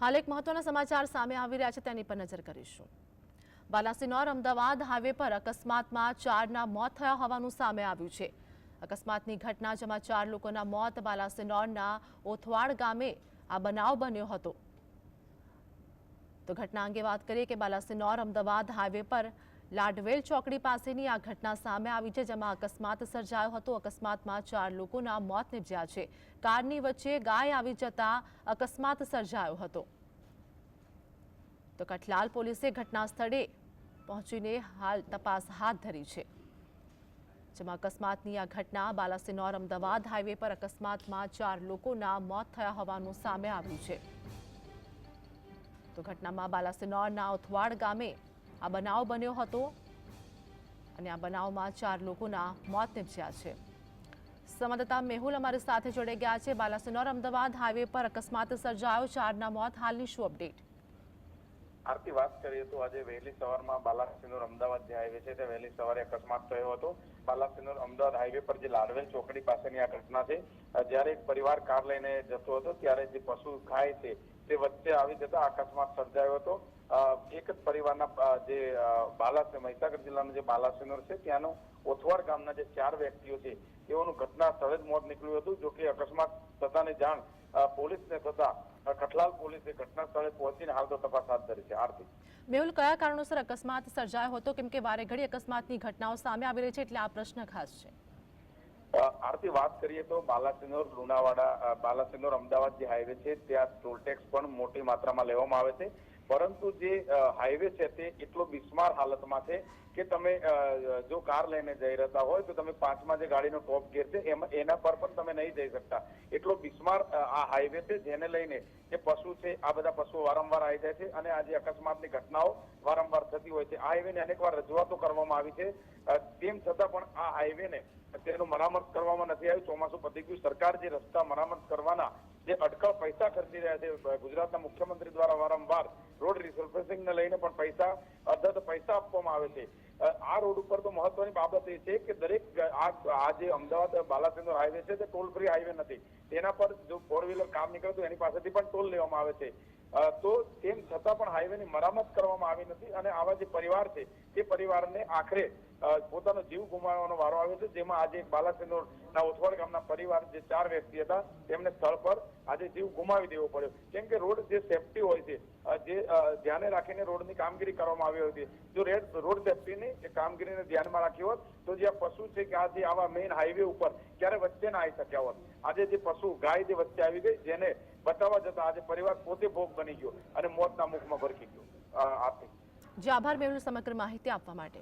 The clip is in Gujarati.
હાલ એક મહત્વના સમાચાર સામે આવી રહ્યા છે, તેની પર નજર કરીશું. બાલાસિનોર, અમદાવાદ હાઈવે પર અકસ્માતમાં ચારના મોત થયા હોવાનું સામે આવ્યું છે. અકસ્માતની ઘટના જેમાં ચાર લોકોના મોત બાલાસિનોરના ઓથવાડ ગામે આ બનાવ બન્યો હતો. તો ઘટના અંગે વાત કરીએ કે બાલાસિનોર, અમદાવાદ હાઈવે પર લાડવેલ ચોકડી પાસેની આ ઘટના સામે આવી છે, જેમાં અકસ્માત સર્જાયો હતો. અકસ્માતમાં ચાર લોકોના મોત નિપજ્યા છે. કારની વચ્ચે ગાય આવી જતા અકસ્માત સર્જાયો હતો. તો કઠલાલ પોલીસે ઘટના સ્થળે પહોંચીને હાલ તપાસ હાથ ધરી છે. જેમાં અકસ્માતની આ ઘટના બાલાસિનોર અમદાવાદ હાઈવે પર અકસ્માતમાં ચાર લોકોના મોત થયા હોવાનું સામે આવ્યું છે. તો ઘટનામાં બાલાસિનોરના ઉથવાડ ગામે આ બનાવ બન્યો હતો અને આ બનાવમાં ચાર લોકોના મોત નિપજ્યા છે. સંવાદદાતા મેહુલ અમારી સાથે જોડાઈ ગયા છે. બાલાસિનોર અમદાવાદ હાઈવે પર અકસ્માત સર્જાયો. ચારના મોત, હાલની શું અપડેટ? આરતી, વાત કરીએ તો આજે વહેલી સવારમાં બાલાસિનોર અમદાવાદ જે હાઈવે છે તે વહેલી સવારે અકસ્માત થયો હતો. બાલાસિનોર અમદાવાદ હાઈવે પર જે લાડવેલ ચોકડી પાસેની આ ઘટના છે, જ્યારે એક પરિવાર કાર લઈને જતો હતો, ત્યારે જે પશુ ખાય છે તે વચ્ચે આવી જતા અકસ્માત સર્જાયો હતો. એક જ પરિવારના જે બાલા મહીસાગર જિલ્લાનું જે બાલાસિનોર છે, ત્યાંનો ઓથવાડ ગામના જે ચાર વ્યક્તિઓ છે, તેઓનું ઘટના સ્થળે જ મોત નીકળ્યું હતું જો કે અકસ્માત થતાની જાણ પોલીસને થતા કઠલાલ પોલીસે ઘટના સ્થળે પહોંચીને હાલ તો તપાસ હાથ ધરી છે. આરતી. મેહુલ, કયા કારણોસર અકસ્માત સર્જાયો હતો? કેમ કે વારે ઘડી અકસ્માતની ઘટનાઓ સામે આવી રહી છે, એટલે આ પ્રશ્ન ખાસ છે. આરતી, વાત કરીએ તો બાલાસિનોર, લુણાવાડા બાલાસિનોર, અમદાવાદ જે હાઈવે છે, ત્યાં ટોલ ટેક્સ પણ મોટી માત્રામાં લેવામાં આવે છે. પરંતુ જે હાઈવે છે તે એટલો બિસ્માર હાલતમાં છે કે તમે જો કાર લઈને જઈ રહેતા હોય તો તમે પાંચમા જે ગાડીનો ટોપ ગેર છે, એમાં, એના પર પણ તમે નહીં જઈ શકતા. એટલો બિસ્માર આ હાઈવે છે જેને લઈને જે પશુ છે, આ બધા પશુઓ વારંવાર આવી જાય છે અને આ જે અકસ્માતની ઘટનાઓ વારંવાર થતી હોય છે. આ હાઈવેને અનેકવાર રજૂઆતો કરવામાં આવી છે. તેમ છતાં પણ આ હાઈવેને તેનું મરામત કરવામાં નથી આવ્યું. ચોમાસું પતી ગયું. સરકાર જે રસ્તા મરામત કરવાના જે અટકળ પૈસા ખર્ચી રહ્યા છે ગુજરાતના મુખ્યમંત્રી દ્વારા વારંવાર રોડ રિસર્ફેસિંગને લઈને પણ પૈસા અર્ધત પૈસા આપવામાં આવે છે. આ રોડ ઉપર તો મહત્વની બાબત એ છે કે દરેક આ જે અમદાવાદ બાલાસિંદોર હાઈવે છે, તે ટોલ ફ્રી હાઈવે નથી. તેના પર જો ફોર વ્હીલર કામ નીકળે તો એની પાસેથી પણ ટોલ લેવામાં આવે છે. તો તેમ છતાં પણ હાઈવેની મરામત કરવામાં આવી નથી અને આવા જે પરિવાર છે, તે પરિવારને આખરે પોતાનો જીવ ગુમાવવાનો વારો આવ્યો છે. જેમાં આજે બાલાસિનોર ના ઓથવાડ ગામના પરિવાર જે ચાર વ્યક્તિ હતા, તેમને સ્થળ પર આજે જીવ ગુમાવી દેવો પડ્યો. કેમ કે રોડ જે સેફટી હોય છે જે ધ્યાને રાખીને રોડની કામગીરી કરવામાં આવી હતી જો રેડ રોડ સેફટીની એ કામગીરીને ધ્યાનમાં રાખી હોત, તો જે પશુ છે કે આજે જે આવા મેઇન હાઈવે ઉપર ક્યારે વચ્ચે ના આવી શક્યા હોત. આજે જે પશુ, ગાય જે વચ્ચે આવી ગઈ, જેને બતાવવા જતા આજે પરિવાર પોતે ભોગ બની ગયો અને મોતના મુખમાં ભરખી ગયો. આપે. જે, આભાર મેહુલ સમગ્ર માહિતી આપવા માટે.